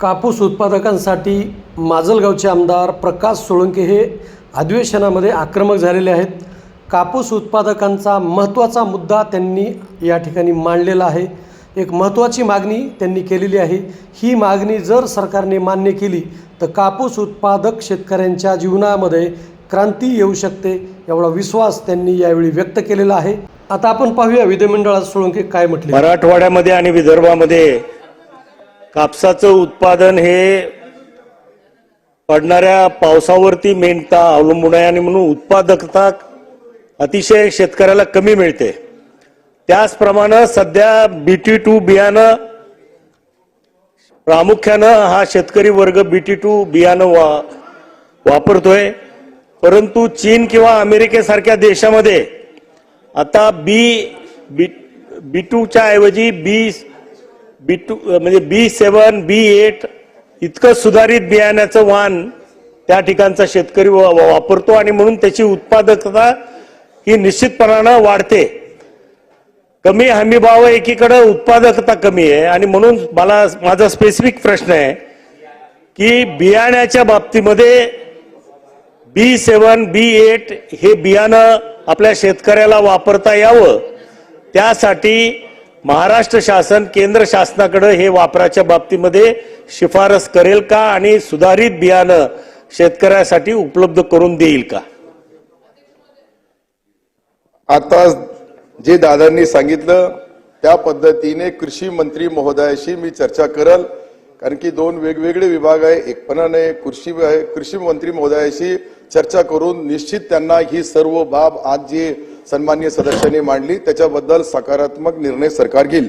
कापूस उत्पादकांसाठी माजलगावचे आमदार प्रकाश सोळंके हे अधिवेशनामध्ये आक्रमक झालेले आहेत. कापूस उत्पादकांचा महत्त्वाचा मुद्दा त्यांनी या ठिकाणी मांडलेला आहे. एक महत्त्वाची मागणी त्यांनी केलेली आहे. ही मागणी जर सरकारने मान्य केली तर कापूस उत्पादक शेतकऱ्यांच्या जीवनामध्ये क्रांती येऊ शकते एवढा विश्वास त्यांनी यावेळी व्यक्त केलेला आहे. आता आपण पाहूया विधिमंडळात सोळंके काय म्हटले. मराठवाड्यामध्ये आणि विदर्भामध्ये कापसाचं उत्पादन हे पडणाऱ्या पावसावरती मेनता अवलंबून आहे आणि म्हणून उत्पादकता अतिशय शेतकऱ्याला कमी मिळते. त्याचप्रमाणे सध्या बीटी टू बियाणं प्रामुख्यानं हा शेतकरी वर्ग बीटी टू बियाणं वा वापरतोय. परंतु चीन किंवा अमेरिकेसारख्या देशामध्ये आता बी बी बी टूच्या ऐवजी बी बी टू म्हणजे बी सेवन बी एट इतकं सुधारित बियाण्याचं वाण त्या ठिकाणचा शेतकरी वा- वा- वापरतो आणि म्हणून त्याची उत्पादकता ही निश्चितपणानं वाढते. कमी हमी भाव एकीकडे उत्पादकता कमी आहे. आणि म्हणून मला माझा स्पेसिफिक प्रश्न आहे की बियाण्याच्या बाबतीमध्ये बी सेवन बी एट हे बियाणं आपल्या शेतकऱ्याला वापरता यावं. त्यासाठी महाराष्ट्र शासन केंद्र शासनाकडे हे वापराच्या बाबतीमध्ये शिफारस करेल का आणि सुधारित बियाणं शेतकऱ्यासाठी उपलब्ध करून देईल का? आता जे दादांनी सांगितलं त्या पद्धतीने कृषी मंत्री महोदयाशी मी चर्चा करल कारण की दोन वेगवेगळे विभाग आहे एकपणाने कृषी आहे कृषी मंत्री महोदयाशी चर्चा करून निश्चित त्यांना ही सर्व बाब आज जी सन्मान्य सदस्यांनी मांडली. त्याच्याबद्दल सकारात्मक निर्णय सरकार घेईल.